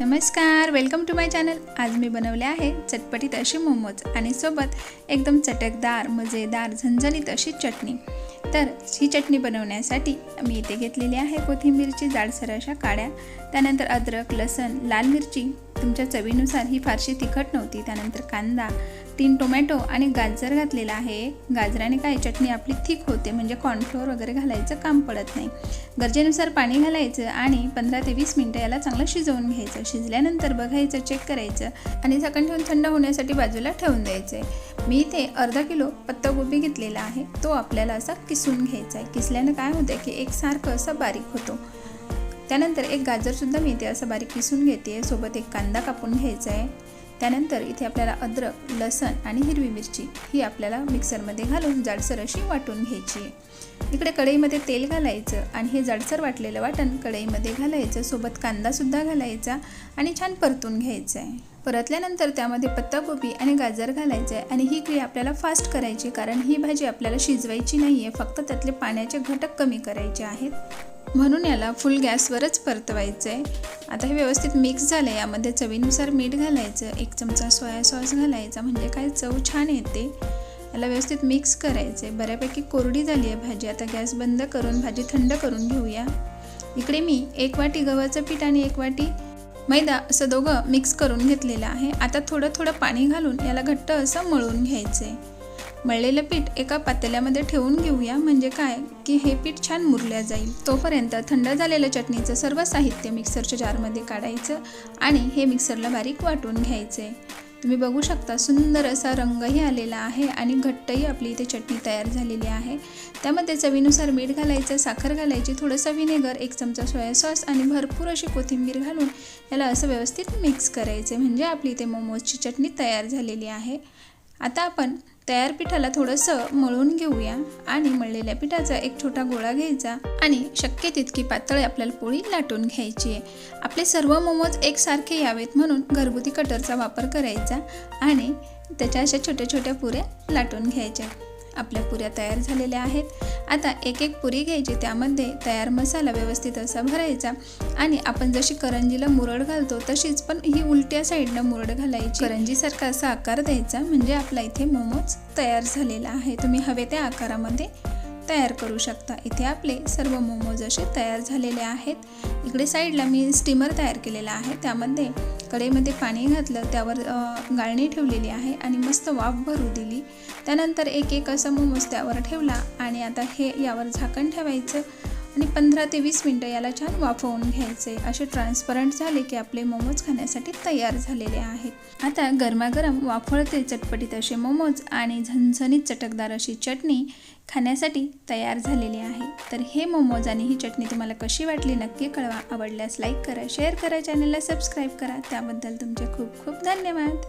नमस्कार welcome to my channel आज मी बनवले आहे चटपटीत असे मोमोज आणि सोबत एकदम चटकदार मजेदार झणझणीत अशी चटणी. तर ही चटणी बनवण्यासाठी मी इथे घेतलेली आहे कोथिंबीरची जाडसर अशा काड्या. त्यानंतर अद्रक लसण लाल मिरची तुमच्या चवीनुसार ही फारशी तिखट नव्हती. त्यानंतर कांदा तीन टोमॅटो आणि गाजर घातलेला आहे. गाजराने काय? चटणी आपली थिक होते. म्हणजे कॉर्नफ्लोअर वगैरे घालायचं काम पडत नाही. गरजेनुसार पाणी घालायचं आणि पंधरा ते वीस मिनटं याला चांगलं शिजवून घ्यायचं. शिजल्यानंतर बघायचं चेक करायचं आणि झाकण ठेवून थंड होण्यासाठी बाजूला ठेवून द्यायचं. आहे मी इथे अर्धा किलो पत्तागोबी घेतलेला आहे. तो आपल्याला असा किसून घ्यायचा आहे. किसल्यानं काय होतं की एकसारखं असं बारीक होतो. त्यानंतर एक गाजरसुद्धा मी इथे असं बारीक किसून घेते. सोबत एक कांदा कापून घ्यायचा आहे. त्यानंतर इथे आपल्याला अद्रक लसण आणि हिरवी मिरची ही आपल्याला मिक्सरमध्ये घालून जाडसर अशी वाटून घ्यायची. आहे इकडे कढईमध्ये तेल घालायचं आणि हे जाडसर वाटलेलं वाटण कढईमध्ये घालायचं. सोबत कांदासुद्धा घालायचा आणि छान परतून घ्यायचं आहे. परतल्यानंतर त्यामध्ये पत्ताकोबी आणि गाजर घालायचं आहे आणि ही क्रिया आपल्याला फास्ट करायची कारण ही भाजी आपल्याला शिजवायची नाही आहे फक्त त्यातले पाण्याचे घटक कमी करायचे आहेत. म्हणून याला फुल गॅसवरच परतवायचं आहे आता हे व्यवस्थित मिक्स झालं यामध्ये चवीनुसार मीठ घालायचं एक चमचा सोया सॉस घालायचा म्हणजे काय चव छान येते. याला व्यवस्थित मिक्स करायचं आहे बऱ्यापैकी कोरडी झाली आहे भाजी. आता गॅस बंद करून भाजी थंड करून घेऊया. इकडे मी एक वाटी गव्हाचं पीठ आणि एक वाटी मैदा असं दोघं मिक्स करून घेतलेलं आहे. आता थोडं थोडं पाणी घालून याला घट्ट असं मळून घ्यायचं आहे मळलेलं पीठ एका पातेल्यामध्ये ठेवून घेऊया. म्हणजे काय? की हे पीठ छान मुरल्या जाईल. तोपर्यंत थंड झालेलं चटणीचं सर्व साहित्य मिक्सरच्या जारमध्ये काढायचं आणि हे मिक्सरला बारीक वाटून घ्यायचे. तुम्ही बघू शकता सुंदर असा रंगही आलेला आहे आणि घट्टही आपली इथे चटणी तयार झालेली आहे. त्यामध्ये चवीनुसार मीठ घालायचं साखर घालायची थोडंसं विनेगर एक चमचा सोया सॉस आणि भरपूर अशी कोथिंबीर घालून याला असं व्यवस्थित मिक्स करायचे. म्हणजे आपली इथे मोमोजची चटणी तयार झालेली आहे. आता आपण तयार पिठाला थोडंसं मळून घेऊया आणि मळलेल्या पिठाचा एक छोटा गोळा घ्यायचा आणि शक्य तितकी पातळी आपल्याला पोळी लाटून घ्यायची आहे. आपले सर्व मोमोज एकसारखे यावेत म्हणून घरगुती कटरचा वापर करायचा आणि त्याच्या अशा छोट्या छोट्या पुऱ्या लाटून घ्यायच्या. आपल्या पुऱ्या तयार झालेल्या आहेत. आता एक एक पुरी घ्यायची त्यामध्ये तयार मसाला व्यवस्थित असा भरायचा आणि आपण जशी करंजीला मुरड घालतो तशीच पण ही उलट्या साईडनं मुरड घालायची. करंजीसारखा असा आकार द्यायचा म्हणजे आपला इथे मोमोज तयार झालेला आहे. तुम्ही हवे त्या आकारामध्ये तयार करू शकता. इथे आपले सर्व मोमोज असे तयार झालेले आहेत. इकडे साईडला मी स्टीमर तयार केलेला आहे. त्यामध्ये कढईमध्ये पाणी घातलं त्यावर गाळणी ठेवलेली आहे आणि मस्त वाफ भरू दिली. त्यानंतर एक एक असा मोमोज त्यावर ठेवला आणि आता हे यावर झाकण ठेवायचं. आणि पंधरा ते वीस मिनटं याला छान वाफवून घ्यायचे. असे ट्रान्सपरंट झाले की आपले मोमोज खाण्यासाठी तयार झालेले आहेत. आता गरमागरम वाफळते चटपटीत असे मोमोज आणि झणझणीत चटकदार अशी चटणी खाण्यासाठी तयार झालेली आहे. तर हे मोमोज आणि ही चटणी तुम्हाला कशी वाटली नक्की कळवा. आवडल्यास लाईक करा शेअर करा चॅनलला सबस्क्राईब करा. त्याबद्दल तुमचे खूप खूप धन्यवाद.